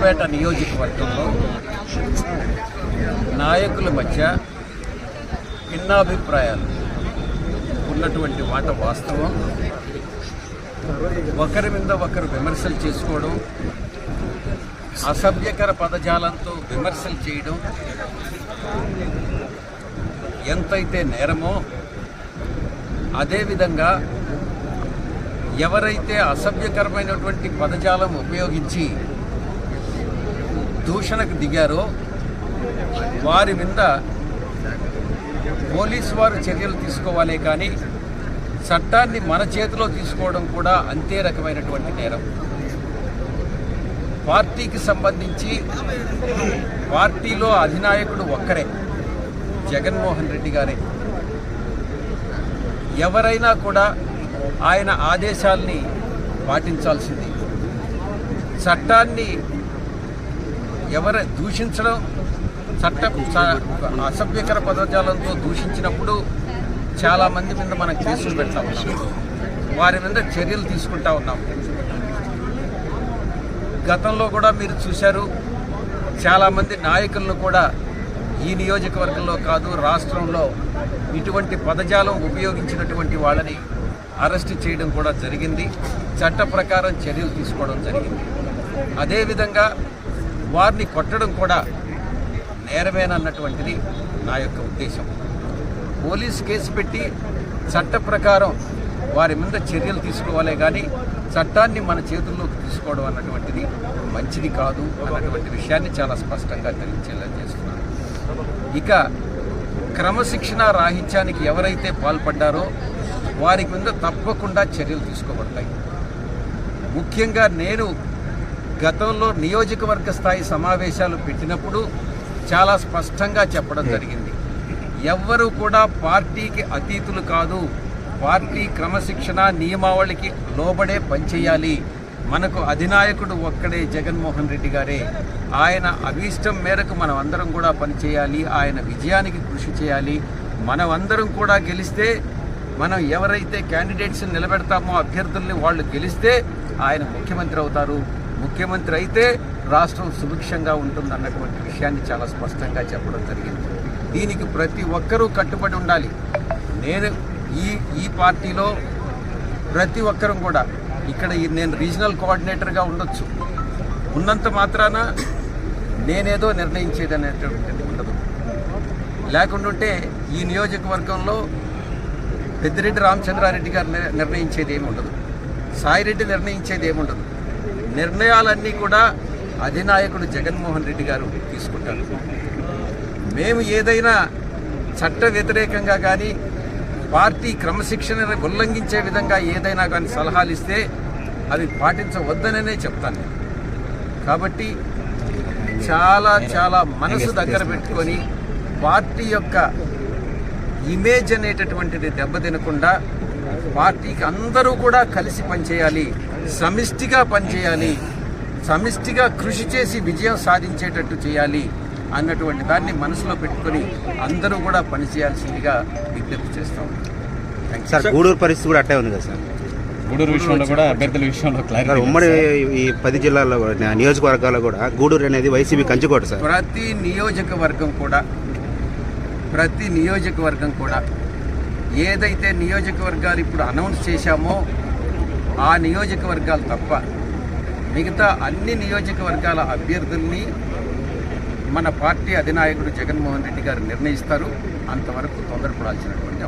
మండపేట నియోజకవర్గంలో నాయకుల మధ్య భిన్నాభిప్రాయాలు ఉన్నటువంటి మాట వాస్తవం. ఒకరి మీద ఒకరు విమర్శలు చేసుకోవడం అసభ్యకర పదజాలంతో విమర్శలు చేయడం ఎంతైతే నేరమో అదేవిధంగా ఎవరైతే అసభ్యకరమైనటువంటి పదజాలం ఉపయోగించి దూషణకు దిగారో వారి మీద పోలీసు వారు చర్యలు తీసుకోవాలే కానీ చట్టాన్ని మన చేతిలో తీసుకోవడం కూడా అంతే రకమైనటువంటి నేరం. పార్టీకి సంబంధించి పార్టీలో అధినాయకుడు ఒక్కరే జగన్మోహన్ రెడ్డి గారే. ఎవరైనా కూడా ఆయన ఆదేశాల్ని పాటించాల్సింది. చట్టాన్ని ఎవరు దూషించడం చట్టం అసభ్యకర పదజాలంతో దూషించినప్పుడు చాలామంది మీద మనం కేసులు పెడతా ఉన్నాం. వారి మీద చర్యలు తీసుకుంటా ఉన్నాం. గతంలో కూడా మీరు చూశారు చాలామంది నాయకులను కూడా ఈ నియోజకవర్గంలో కాదు రాష్ట్రంలో ఇటువంటి పదజాలం ఉపయోగించినటువంటి వాళ్ళని అరెస్ట్ చేయడం కూడా జరిగింది. చట్ట ప్రకారం చర్యలు తీసుకోవడం జరిగింది. అదేవిధంగా వారిని కొట్టడం కూడా నేరమేనన్నటువంటిది నా యొక్క ఉద్దేశం. పోలీస్ కేసు పెట్టి చట్ట ప్రకారం వారి మీద చర్యలు తీసుకోవాలే కానీ చట్టాన్ని మన చేతుల్లోకి తీసుకోవడం అన్నటువంటిది మంచిది కాదు అన్నటువంటి విషయాన్ని చాలా స్పష్టంగా తెలియచేలా చేస్తున్నాను ఇక క్రమశిక్షణ రాహిత్యానికి ఎవరైతే పాల్పడ్డారో వారి మీద తప్పకుండా చర్యలు తీసుకోబడతాయి. ముఖ్యంగా నేను గతంలో నియోజకవర్గ స్థాయి సమావేశాలు పెట్టినప్పుడు చాలా స్పష్టంగా చెప్పడం జరిగింది. ఎవ్వరూ కూడా పార్టీకి అతీతులు కాదు. పార్టీ క్రమశిక్షణ నియమావళికి లోబడే పనిచేయాలి మనకు అధినాయకుడు ఒక్కడే జగన్మోహన్ రెడ్డి గారే. ఆయన అభీష్టం మేరకు మనం అందరం కూడా పనిచేయాలి ఆయన విజయానికి కృషి చేయాలి. మనం అందరం కూడా గెలిస్తే మనం ఎవరైతే క్యాండిడేట్స్ నిలబెడతామో అభ్యర్థుల్ని వాళ్ళు గెలిస్తే ఆయన ముఖ్యమంత్రి అవుతారు. ముఖ్యమంత్రి అయితే రాష్ట్రం సుభిక్షంగా ఉంటుంది అన్నటువంటి విషయాన్ని చాలా స్పష్టంగా చెప్పడం జరిగింది. దీనికి ప్రతి ఒక్కరూ కట్టుబడి ఉండాలి. నేను ఈ ఈ పార్టీలో ప్రతి ఒక్కరూ కూడా ఇక్కడ నేను రీజనల్ కోఆర్డినేటర్గా ఉండొచ్చు. ఉన్నంత మాత్రాన నేనేదో నిర్ణయించేది అనేటువంటిది ఉండదు. లేకుంటుంటే ఈ నియోజకవర్గంలో పెద్దిరెడ్డి రామచంద్రారెడ్డి గారు నిర్ణయించేది ఏమి ఉండదు. సాయిరెడ్డి నిర్ణయించేది ఏమి ఉండదు. నిర్ణయాలన్నీ కూడా అధినాయకుడు జగన్మోహన్ రెడ్డి గారు తీసుకుంటారు. మేము ఏదైనా చట్ట వ్యతిరేకంగా కానీ పార్టీ క్రమశిక్షణను ఉల్లంఘించే విధంగా ఏదైనా కానీ సలహాలు ఇస్తే అవి పాటించవద్దననే చెప్తాను. కాబట్టి చాలా చాలా మనసు దగ్గర పెట్టుకొని పార్టీ యొక్క ఇమేజ్ అనేటటువంటిది దెబ్బతినకుండా పార్టీకి అందరూ కూడా కలిసి పనిచేయాలి. సమిష్టిగా పనిచేయాలి సమిష్టిగా కృషి చేసి విజయం సాధించేటట్టు చేయాలి అన్నటువంటి దాన్ని మనసులో పెట్టుకొని అందరూ కూడా పనిచేయాల్సిందిగా విజ్ఞప్తి చేస్తాం థ్యాంక్ యూ సార్ గూడూరు పరిస్థితి కూడా అట్టే ఉంది కదా సార్? గూడూరు విషయంలో కూడా అభ్యర్థుల విషయంలో సార్ క్లారిటీ ఉమ్మడి ఈ పది జిల్లాల్లో కూడా, నియోజకవర్గాల్లో కూడా గూడూరు అనేది వైసీపీ కంచుకోట సార్. ప్రతి నియోజకవర్గం కూడా ప్రతి నియోజకవర్గం కూడా ఏదైతే నియోజకవర్గాలు ఇప్పుడు అనౌన్స్ చేశామో ఆ నియోజకవర్గాలు తప్ప మిగతా అన్ని నియోజకవర్గాల అభ్యర్థుల్ని మన పార్టీ అధినాయకుడు జగన్మోహన్ రెడ్డి గారు నిర్ణయిస్తారు. అంతవరకు తొందరపడాల్సినటువంటి